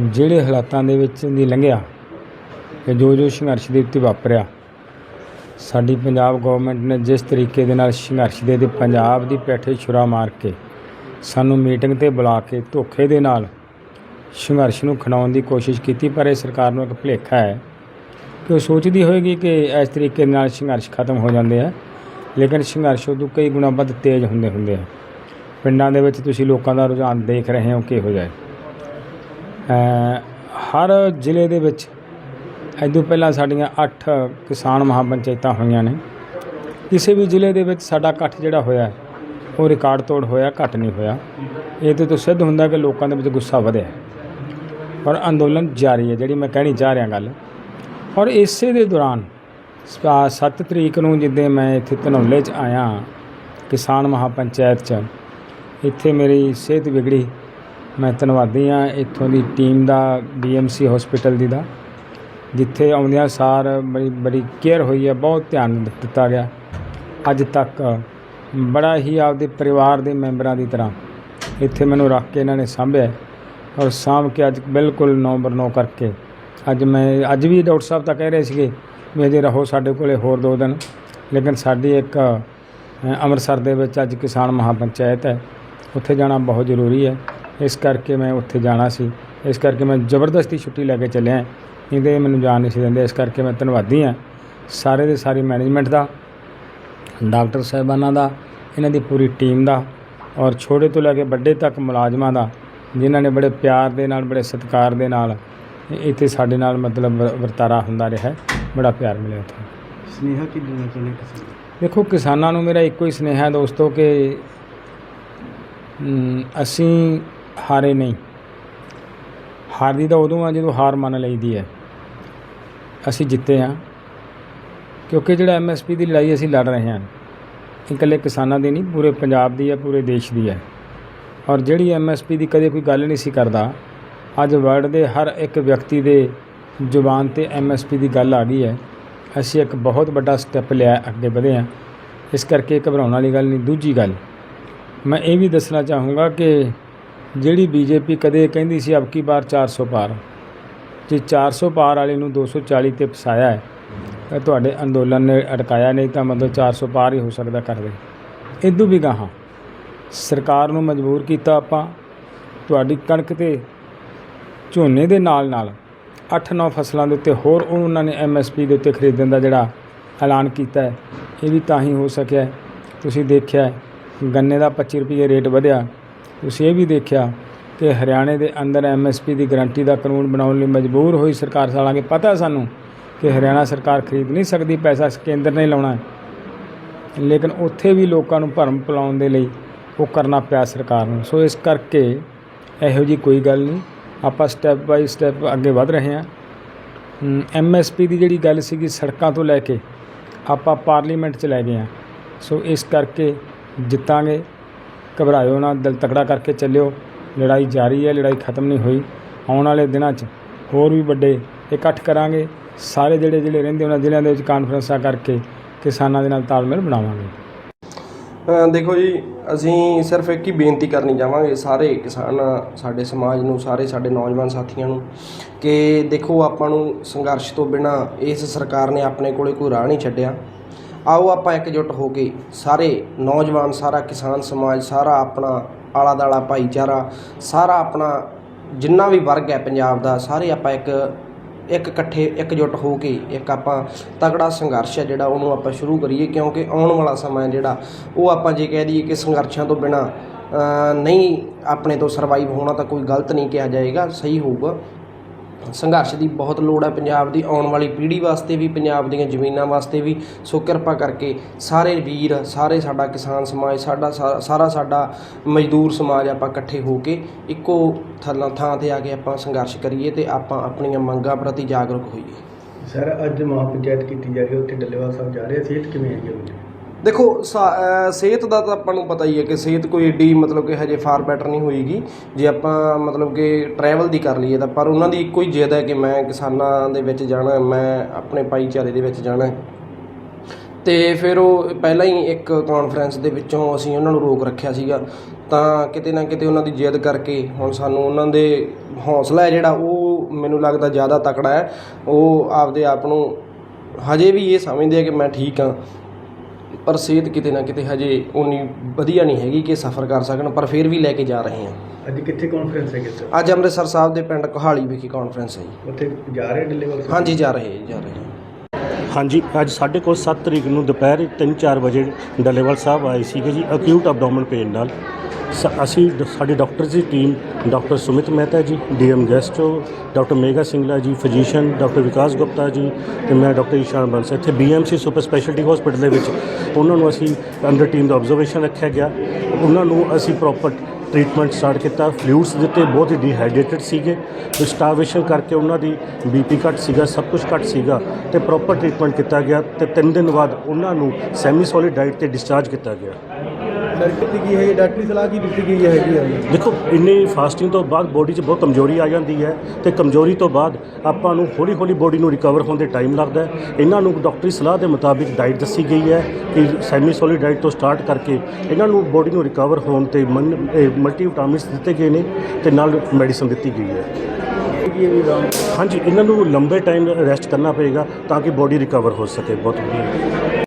ਜਿਹੜੇ ਹਾਲਾਤਾਂ ਦੇ ਵਿੱਚ ਦੀ ਲੰਘਿਆ ਕਿ ਜੋ ਜੋ ਸੰਘਰਸ਼ ਦੇ ਉੱਤੇ ਵਾਪਰਿਆ, ਸਾਡੀ ਪੰਜਾਬ ਗਵਰਨਮੈਂਟ ਨੇ ਜਿਸ ਤਰੀਕੇ ਦੇ ਨਾਲ ਸੰਘਰਸ਼ ਦੇ ਤੇ ਪੰਜਾਬ ਦੀ ਪੈਠੇ ਛੁਰਾ ਮਾਰ ਕੇ ਸਾਨੂੰ ਮੀਟਿੰਗ ਤੇ ਬੁਲਾ ਕੇ ਧੋਖੇ ਦੇ ਨਾਲ ਸੰਘਰਸ਼ ਨੂੰ ਖਣਾਉਣ ਦੀ ਕੋਸ਼ਿਸ਼ ਕੀਤੀ, ਪਰ ਇਹ ਸਰਕਾਰ ਨੂੰ ਇੱਕ ਭੁਲੇਖਾ ਹੈ ਕਿ ਉਹ ਸੋਚਦੀ ਹੋਏਗੀ ਕਿ ਇਸ ਤਰੀਕੇ ਨਾਲ ਸੰਘਰਸ਼ ਖਤਮ ਹੋ ਜਾਂਦੇ ਆ, ਲੇਕਿਨ ਸੰਘਰਸ਼ ਉਦੋਂ ਕਈ ਗੁਣਾ ਵੱਧ ਤੇਜ਼ ਹੁੰਦੇ ਹੁੰਦੇ ਆ। ਪਿੰਡਾਂ ਦੇ ਵਿੱਚ ਤੁਸੀਂ ਲੋਕਾਂ ਦਾ ਰੁਝਾਨ ਦੇਖ ਰਹੇ ਹੋ ਕਿਹੋ ਜਿਹਾ ਹੈ। ਹਰ ਜ਼ਿਲ੍ਹੇ ਦੇ ਵਿੱਚ ਇਦੋਂ ਪਹਿਲਾਂ ਸਾਡੀਆਂ 8 ਕਿਸਾਨ ਮਹਾਪੰਚਾਇਤਾਂ ਹੋਈਆਂ ਨੇ। ਕਿਸੇ ਵੀ ਜ਼ਿਲ੍ਹੇ ਦੇ ਵਿੱਚ ਸਾਡਾ ਇਕੱਠ ਜਿਹੜਾ ਹੋਇਆ, ਉਹ ਰਿਕਾਰਡ ਤੋੜ ਹੋਇਆ, ਘੱਟ ਨਹੀਂ ਹੋਇਆ। ਇਹ ਤੇ ਤੋਂ ਸਿੱਧ ਹੁੰਦਾ ਕਿ ਲੋਕਾਂ ਦੇ ਵਿੱਚ ਗੁੱਸਾ ਵਧਿਆ। ਪਰ ਅੰਦੋਲਨ ਜਾਰੀ ਹੈ, ਜਿਹੜੀ ਮੈਂ ਕਹਿਣੀ ਚਾਹ ਰਿਹਾ ਗੱਲ। ਔਰ ਇਸੇ ਦੇ ਦੌਰਾਨ 7 ਤਰੀਕ ਨੂੰ ਜਿੱਦੇ ਮੈਂ ਇੱਥੇ ਧਨੌਲੇ 'ਚ ਆਇਆ, ਕਿਸਾਨ ਮਹਾਪੰਚਾਇਤ 'ਚ, ਇੱਥੇ ਮੇਰੀ ਸਿਹਤ ਵਿਗੜੀ। ਮੈਂ ਧੰਨਵਾਦੀ ਹਾਂ ਇੱਥੋਂ ਦੀ ਟੀਮ ਦਾ ਡੀਐਮਸੀ ਹਸਪੀਟਲ ਦੀ ਦਾ, ਜਿੱਥੇ ਆਉਂਦਿਆਂ ਸਾਰ ਬੜੀ ਬੜੀ ਕੇਅਰ ਹੋਈ ਹੈ, ਬਹੁਤ ਧਿਆਨ ਦਿੱਤਾ ਗਿਆ। ਅੱਜ ਤੱਕ ਬੜਾ ਹੀ ਆਪਦੇ ਪਰਿਵਾਰ ਦੇ ਮੈਂਬਰਾਂ ਦੀ ਤਰ੍ਹਾਂ ਇੱਥੇ ਮੈਨੂੰ ਰੱਖ ਕੇ ਇਹਨਾਂ ਨੇ ਸਾਂਭਿਆ ਔਰ ਸਾਂਭ ਕੇ ਅੱਜ ਬਿਲਕੁਲ ਨੌ ਬਰ ਨੌ ਕਰਕੇ ਅੱਜ ਮੈਂ, ਅੱਜ ਵੀ ਡਾਕਟਰ ਸਾਹਿਬ ਤਾਂ ਕਹਿ ਰਹੇ ਸੀਗੇ ਵੀ ਅਜੇ ਰਹੋ ਸਾਡੇ ਕੋਲੇ ਹੋਰ ਦੋ ਦਿਨ। ਲੇਕਿਨ ਸਾਡੀ ਇੱਕ ਅੰਮ੍ਰਿਤਸਰ ਦੇ ਵਿੱਚ ਅੱਜ ਕਿਸਾਨ ਮਹਾਪੰਚਾਇਤ ਹੈ। ਉੱਥੇ ਜਾਣਾ ਬਹੁਤ ਜ਼ਰੂਰੀ ਹੈ। ਇਸ ਕਰਕੇ ਮੈਂ ਉੱਥੇ ਜਾਣਾ ਸੀ। ਇਸ ਕਰਕੇ ਮੈਂ ਜ਼ਬਰਦਸਤੀ ਛੁੱਟੀ ਲੈ ਕੇ ਚੱਲਿਆ। ਇਹਦੇ ਮੈਨੂੰ ਜਾਣ ਨਹੀਂ ਸੀ ਦਿੰਦੇ। ਇਸ ਕਰਕੇ ਮੈਂ ਧੰਨਵਾਦੀ ਹਾਂ। ਸਾਰੇ ਦੇ ਸਾਰੀ ਮੈਨੇਜਮੈਂਟ ਦਾ ਡਾਕਟਰ ਸਾਹਿਬਾਨਾਂ ਦਾ ਇਹਨਾਂ ਦੀ ਪੂਰੀ ਟੀਮ ਦਾ ਔਰ ਛੋਟੇ ਤੋਂ ਲੈ ਕੇ ਵੱਡੇ ਤੱਕ ਮੁਲਾਜ਼ਮਾਂ ਦਾ ਜਿਨ੍ਹਾਂ ਨੇ ਬੜੇ ਪਿਆਰ ਦੇ ਨਾਲ ਬੜੇ ਸਤਿਕਾਰ ਦੇ ਨਾਲ ਇੱਥੇ ਸਾਡੇ ਨਾਲ ਮਤਲਬ ਵਰ- ਵਰਤਾਰਾ ਹੁੰਦਾ ਰਿਹਾ। ਹੈ ਬੜਾ ਪਿਆਰ ਮਿਲਿਆ ਉੱਥੇ। ਸਨੇਹਾ ਕੀ ਦੇਣਾ ਚਾਹੁੰਦੇ ਕਿਸਾਨ? ਦੇਖੋ ਕਿਸਾਨਾਂ ਨੂੰ ਮੇਰਾ ਇੱਕੋ ਹੀ ਸੁਨੇਹਾ ਹੈ ਦੋਸਤੋ ਕਿ ਅਸੀਂ ਹਾਰੇ ਨਹੀਂ। ਹਾਰਦੀ ਤਾਂ ਉਦੋਂ ਆ ਜਦੋਂ ਹਾਰ ਮੰਨ ਲਈਦੀ ਹੈ। ਅਸੀਂ ਜਿੱਤੇ ਹਾਂ। ਕਿਉਂਕਿ ਜਿਹੜਾ ਐਮਐਸਪੀ ਦੀ ਲੜਾਈ ਅਸੀਂ ਲੜ ਰਹੇ ਹਾਂ। ਇਹ ਇਕੱਲੇ ਕਿਸਾਨਾਂ ਦੀ ਨਹੀਂ, ਪੂਰੇ ਪੰਜਾਬ ਦੀ ਹੈ, ਪੂਰੇ ਦੇਸ਼ ਦੀ ਹੈ। ਔਰ ਜਿਹੜੀ ਐਮਐਸਪੀ ਦੀ ਕਦੇ ਕੋਈ ਗੱਲ ਨਹੀਂ ਸੀ ਕਰਦਾ, ਅੱਜ ਵਰਲਡ ਦੇ ਹਰ ਇੱਕ ਵਿਅਕਤੀ ਦੇ ਜ਼ੁਬਾਨ ਤੇ ਐਮਐਸਪੀ ਦੀ ਗੱਲ ਆ ਗਈ ਹੈ। ਅਸੀਂ ਇੱਕ ਬਹੁਤ ਵੱਡਾ ਸਟੈਪ ਲਿਆ, ਅੱਗੇ ਵਧੇ ਹਾਂ। ਇਸ ਕਰਕੇ ਘਬਰਾਉਣ ਵਾਲੀ ਗੱਲ ਨਹੀਂ, ਦੂਜੀ ਗੱਲ। ਮੈਂ ਇਹ ਵੀ ਦੱਸਣਾ ਚਾਹੂੰਗਾ ਕਿ ਜਿਹੜੀ ਬੀਜੇਪੀ ਕਦੇ ਕਹਿੰਦੀ ਸੀ ਅਬਕੀ ਕੀ ਬਾਰ 400 ਪਾਰ? ਜੇ 400 ਪਾਰ ਵਾਲੇ ਨੂੰ 240 ਤੇ ਫਸਾਇਆ ਹੈ, ਤਾਂ ਤੁਹਾਡੇ ਅੰਦੋਲਨ ਨੇ ਅਟਕਾਇਆ, ਨਹੀਂ ਤਾਂ ਮਤਲਬ 400 ਪਾਰ ਹੀ ਹੋ ਸਕਦਾ ਕਰਦੇ ਇਦੋਂ ਵੀ ਗਾਹਾਂ, ਸਰਕਾਰ ਨੂੰ ਮਜਬੂਰ ਕੀਤਾ ਆਪਾਂ, ਤੁਹਾਡੀ ਕਣਕ ਤੇ ਝੋਨੇ ਦੇ ਨਾਲ ਨਾਲ 8-9 ਫਸਲਾਂ ਦੇ ਉੱਤੇ ਹੋਰ ਉਹਨਾਂ ਨੇ ਐਮਐਸਪੀ ਦੇ ਉੱਤੇ ਖਰੀਦਣ ਦਾ ਜਿਹੜਾ ਐਲਾਨ ਕੀਤਾ ਹੈ, ਇਹ ਵੀ ਤਾਂ ਹੀ ਹੋ ਸਕਿਆ ਤੁਸੀਂ ਦੇਖਿਆ ਗੰਨੇ ਦਾ 25 ਰੁਪਏ ਰੇਟ ਵਧਿਆ। ਤੁਸੀਂ ਇਹ ਵੀ ਦੇਖਿਆ ਕਿ ਹਰਿਆਣੇ ਦੇ ਅੰਦਰ ਐਮਐਸਪੀ ਦੀ ਗਾਰੰਟੀ ਦਾ ਕਾਨੂੰਨ ਬਣਾਉਣ ਲਈ ਮਜਬੂਰ ਹੋਈ ਸਰਕਾਰ ਸਾਲਾਂਗੇ। ਪਤਾ ਸਾਨੂੰ ਕਿ ਹਰਿਆਣਾ ਸਰਕਾਰ ਖਰੀਦ ਨਹੀਂ ਸਕਦੀ, ਪੈਸਾ ਕੇਂਦਰ ਨੇ ਲਾਉਣਾ ਲੇਕਿਨ ਉੱਥੇ ਵੀ ਲੋਕਾਂ ਨੂੰ ਭਰਮ ਪਿਲਾਉਣ ਦੇ ਲਈ ਉਹ ਕਰਨਾ ਪਿਆ ਸਰਕਾਰ ਨੂੰ। ਸੋ ਇਸ ਕਰਕੇ ਇਹੋ ਜੀ ਕੋਈ ਗੱਲ ਨਹੀਂ। ਆਪਾਂ ਸਟੈਪ ਬਾਈ ਸਟੈਪ ਅੱਗੇ ਵਧ ਰਹੇ ਹਾਂ। ਐਮਐਸਪੀ ਦੀ ਜਿਹੜੀ ਗੱਲ ਸੀਗੀ ਸੜਕਾਂ ਤੋਂ ਲੈ ਕੇ ਆਪਾਂ ਪਾਰਲੀਮੈਂਟ ਚ ਲੈ ਗਏ ਹਾਂ। ਸੋ ਇਸ ਕਰਕੇ ਜਿੱਤਾਂਗੇ। ਘਬਰਾਇਓ ਨਾ, ਦਿਲ ਤਕੜਾ ਕਰਕੇ ਚੱਲਿਓ। ਲੜਾਈ ਜਾਰੀ ਹੈ, ਲੜਾਈ ਖਤਮ ਨਹੀਂ ਹੋਈ। ਆਉਣ ਵਾਲੇ ਦਿਨਾਂ 'ਚ ਹੋਰ ਵੀ ਵੱਡੇ ਇਕੱਠ ਕਰਾਂਗੇ। ਸਾਰੇ ਜਿਹੜੇ ਜਿਹੜੇ ਰਹਿੰਦੇ ਉਹਨਾਂ ਜ਼ਿਲ੍ਹਿਆਂ ਦੇ ਵਿੱਚ ਕਾਨਫਰੰਸਾਂ ਕਰਕੇ ਕਿਸਾਨਾਂ ਦੇ ਨਾਲ ਤਾਲਮੇਲ ਬਣਾਵਾਂਗੇ। ਦੇਖੋ ਜੀ, ਅਸੀਂ ਸਿਰਫ ਇੱਕ ਹੀ ਬੇਨਤੀ ਕਰਨੀ ਚਾਹਾਂਗੇ ਸਾਰੇ ਕਿਸਾਨ ਸਾਡੇ ਸਮਾਜ ਨੂੰ, ਸਾਰੇ ਸਾਡੇ ਨੌਜਵਾਨ ਸਾਥੀਆਂ ਨੂੰ ਕਿ ਦੇਖੋ ਆਪਾਂ ਨੂੰ ਸੰਘਰਸ਼ ਤੋਂ ਬਿਨਾ ਇਸ ਸਰਕਾਰ ਨੇ ਆਪਣੇ ਕੋਲੇ ਕੋਈ ਰਾਹ ਨਹੀਂ ਛੱਡਿਆ। ਆਓ ਆਪਾਂ ਇਕਜੁੱਟ ਹੋ ਕੇ ਸਾਰੇ ਨੌਜਵਾਨ, ਸਾਰਾ ਕਿਸਾਨ ਸਮਾਜ, ਸਾਰਾ ਆਪਣਾ ਆਲਾ ਦਾਲਾ ਭਾਈਚਾਰਾ, ਸਾਰਾ ਆਪਣਾ ਜਿੰਨਾ ਵੀ ਵਰਗ ਹੈ ਪੰਜਾਬ ਦਾ, ਸਾਰੇ ਆਪਾਂ ਇੱਕ ਇੱਕ ਇਕੱਠੇ ਇਕਜੁੱਟ ਹੋ ਕੇ ਇੱਕ ਆਪਾਂ ਤਗੜਾ ਸੰਘਰਸ਼ ਹੈ ਜਿਹੜਾ ਉਹਨੂੰ ਆਪਾਂ ਸ਼ੁਰੂ ਕਰੀਏ ਕਿਉਂਕਿ ਆਉਣ ਵਾਲਾ ਸਮਾਂ ਜਿਹੜਾ, ਉਹ ਆਪਾਂ ਜੇ ਕਹਿ ਦਈਏ ਕਿ ਸੰਘਰਸ਼ਾਂ ਤੋਂ ਬਿਨਾ ਨਹੀਂ ਆਪਣੇ ਤੋਂ ਸਰਵਾਈਵ ਹੋਣਾ ਤਾਂ ਕੋਈ ਗਲਤ ਨਹੀਂ ਕਿਹਾ ਜਾਏਗਾ, ਸਹੀ ਹੋਊਗਾ। ਸੰਘਰਸ਼ ਦੀ ਬਹੁਤ ਲੋੜ ਹੈ ਪੰਜਾਬ ਦੀ ਆਉਣ ਵਾਲੀ ਪੀੜ੍ਹੀ ਵਾਸਤੇ ਵੀ, ਪੰਜਾਬ ਦੀਆਂ ਜ਼ਮੀਨਾਂ ਵਾਸਤੇ ਵੀ। ਸੋ ਕਿਰਪਾ ਕਰਕੇ ਸਾਰੇ ਵੀਰ, ਸਾਰੇ ਸਾਡਾ ਕਿਸਾਨ ਸਮਾਜ, ਸਾਡਾ ਸਾ- ਸਾਰਾ ਸਾਡਾ ਮਜ਼ਦੂਰ ਸਮਾਜ ਆਪਾਂ ਇਕੱਠੇ ਹੋ ਕੇ ਇੱਕੋ ਥੱਲਾਂ, ਥਾਂ ਤੇ ਆ ਕੇ ਆਪਾਂ ਸੰਘਰਸ਼ ਕਰੀਏ ਤੇ ਆਪਾਂ ਆਪਣੀਆਂ ਮੰਗਾਂ ਪ੍ਰਤੀ ਜਾਗਰੂਕ ਹੋਈਏ। ਸਰ ਅੱਜ ਮਹਾਪੰਚਾਇਤ ਕੀਤੀ ਜਾ ਰਹੀ ਹੈ, ਉੱਥੇ ਡੱਲੇਵਾਲ ਸਾਹਿਬ ਜਾ ਰਹੇ ਆ। ਸਿਹਤ ਕਿਵੇਂ ਹੈਗੀ ਦੇਖੋ, ਸਾ- ਸਿਹਤ ਦਾ ਤਾਂ ਆਪਾਂ ਨੂੰ ਪਤਾ ਹੀ ਹੈ ਕਿ ਸਿਹਤ ਕੋਈ ਏਡੀ ਮਤਲਬ ਕਿ ਹਜੇ ਫਾਰ ਬੈਟਰ ਨਹੀਂ ਹੋਏਗੀ। ਜੇ ਆਪਾਂ ਮਤਲਬ ਕਿ ਟਰੈਵਲ ਦੀ ਕਰ ਲਈਏ ਤਾਂ ਪਰ ਉਹਨਾਂ ਦੀ ਇੱਕੋ ਹੀ ਜਿੱਦ ਹੈ ਕਿ ਮੈਂ ਕਿਸਾਨਾਂ ਦੇ ਵਿੱਚ ਜਾਣਾ, ਮੈਂ ਆਪਣੇ ਭਾਈਚਾਰੇ ਦੇ ਵਿੱਚ ਜਾਣਾ। ਹੈ। ਤੇ ਫਿਰ ਉਹ ਪਹਿਲਾਂ ਹੀ ਇੱਕ ਕਾਨਫਰੰਸ ਦੇ ਵਿੱਚੋਂ ਅਸੀਂ ਉਹਨਾਂ ਨੂੰ ਰੋਕ ਰੱਖਿਆ ਸੀਗਾ। ਤਾਂ ਕਿਤੇ ਨਾ ਕਿਤੇ ਉਹਨਾਂ ਦੀ ਜਿੱਦ ਕਰਕੇ ਹੁਣ ਸਾਨੂੰ ਉਹਨਾਂ ਦੇ ਹੌਸਲਾ ਹੈ ਜਿਹੜਾ, ਉਹ ਮੈਨੂੰ ਲੱਗਦਾ ਜ਼ਿਆਦਾ ਤਕੜਾ ਹੈ। ਉਹ ਆਪਦੇ ਆਪ ਨੂੰ ਹਜੇ ਵੀ ਇਹ ਸਮਝਦੇ ਆ ਕਿ ਮੈਂ ਠੀਕ ਹਾਂ। ਪਰ ਸਿਹਤ ਕਿਤੇ ਨਾ ਕਿਤੇ ਹਜੇ ਉਨੀ ਵਧੀਆ ਨਹੀਂ ਹੈਗੀ ਕਿ ਸਫ਼ਰ ਕਰ ਸਕਣ ਪਰ ਫਿਰ ਵੀ ਲੈ ਕੇ ਜਾ ਰਹੇ ਹਾਂ। ਅੱਜ ਕਿੱਥੇ ਕਾਨਫਰੰਸ ਹੈ ਕਿਸ ਅੱਜ ਅੰਮ੍ਰਿਤਸਰ ਸਾਹਿਬ ਦੇ ਪਿੰਡ ਕੋਹਾਲੀ ਵਿਖੇ ਕਾਨਫਰੰਸ ਹੈ ਜੀ। ਉੱਥੇ ਜਾ ਰਹੇ ਸਾਹਿਬ? ਹਾਂਜੀ ਜਾ ਰਹੇ ਜਾ ਰਹੇ। ਹਾਂਜੀ, ਅੱਜ ਸਾਡੇ ਕੋਲ 7 ਤਰੀਕ ਨੂੰ ਦੁਪਹਿਰ 3-4 ਵਜੇ ਡੱਲੇਵਾਲ ਸਾਹਿਬ ਆਏ ਸੀਗੇ ਜੀ ਅਕਿਊਟ ਅਬਡੋਮਨ ਪੇਨ ਨਾਲ। ਸ- ਅਸੀਂ ਡ- ਸਾਡੀ ਡਾਕਟਰਸ ਦੀ team doctor Sumit Mehta ji DM gastro doctor Megha Singla ji physician doctor ਵਿਕਾਸ ਗੁਪਤਾ ਜੀ ਤੇ ਮੈਂ ਡਾਕਟਰ ਈਸ਼ਾਨ ਬੰਸ। ਇੱਥੇ ਬੀਐਮਸੀ ਸੁਪਰ ਸਪੈਸ਼ਲਟੀ ਹਸਪੀਟਲ ਦੇ ਵਿੱਚ ਉਹਨਾਂ ਨੂੰ ਅਸੀਂ ਅੰਡਰ ਟੀਮ ਦਾ ਆਬਜ਼ਰਵੇਸ਼ਨ ਰੱਖਿਆ ਗਿਆ। ਉਹਨਾਂ ਨੂੰ ਅਸੀਂ ਪ੍ਰੋਪਰ ਟ੍ਰੀਟਮੈਂਟ ਸਟਾਰਟ ਕੀਤਾ। ਫਲੂਇਡਸ ਦਿੱਤੇ ਬਹੁਤ ਹੀ ਡੀਹਾਈਡਰੇਟਡ ਸੀਗੇ। ਸਟਾਰਵੇਸ਼ਨ ਕਰਕੇ ਉਹਨਾਂ ਦੀ ਬੀਪੀ ਘੱਟ ਸੀਗਾ, ਸਭ ਕੁਝ ਘੱਟ ਸੀਗਾ ਤੇ ਪ੍ਰੋਪਰ ਟ੍ਰੀਟਮੈਂਟ ਕੀਤਾ ਗਿਆ ਤੇ 3 ਦਿਨ ਬਾਅਦ ਉਹਨਾਂ ਨੂੰ ਸੈਮੀ ਸੋਲਿਡ ਡਾਈਟ ਤੇ ਡਿਸਚਾਰਜ ਕੀਤਾ ਗਿਆ। ਸਰ ਕੀਤੀ ਹੈ ਡਾਕਟਰੀ ਸਲਾਹ ਕੀ ਦਿੱਤੀ ਗਈ ਹੈਗੀ ਹੈ ਦੇਖੋ, ਇੰਨੀ ਫਾਸਟਿੰਗ ਤੋਂ ਬਾਅਦ ਬੋਡੀ 'ਚ ਬਹੁਤ ਕਮਜ਼ੋਰੀ ਆ ਜਾਂਦੀ ਹੈ ਤੇ ਕਮਜ਼ੋਰੀ ਤੋਂ ਬਾਅਦ ਆਪਾਂ ਨੂੰ ਹੌਲੀ ਹੌਲੀ ਬੋਡੀ ਨੂੰ ਰਿਕਵਰ ਹੋਣ ਦੇ ਟਾਈਮ ਲੱਗਦਾ ਹੈ। ਇਹਨਾਂ ਨੂੰ ਡਾਕਟਰੀ ਸਲਾਹ ਦੇ ਮੁਤਾਬਿਕ ਡਾਈਟ ਦੱਸੀ ਗਈ ਹੈ ਕਿ ਸੈਮੀ ਸੋਲਿਡ ਡਾਈਟ ਤੋਂ ਸਟਾਰਟ ਕਰਕੇ ਇਹਨਾਂ ਨੂੰ ਬੋਡੀ ਨੂੰ ਰਿਕਵਰ ਹੋਣ ਤੇ ਮਲਟੀ ਵਿਟਾਮਿਨਸ ਦਿੱਤੇ ਗਏ ਨੇ ਤੇ ਨਾਲ ਮੈਡੀਸਨ ਦਿੱਤੀ ਗਈ ਹੈ। ਹਾਂਜੀ, ਇਹਨਾਂ ਨੂੰ ਲੰਬੇ ਟਾਈਮ ਰੈਸਟ ਕਰਨਾ ਪਏਗਾ ਤਾਂ ਕਿ ਬੋਡੀ ਰਿਕਵਰ ਹੋ ਸਕੇ। ਬਹੁਤ ਵਧੀਆ।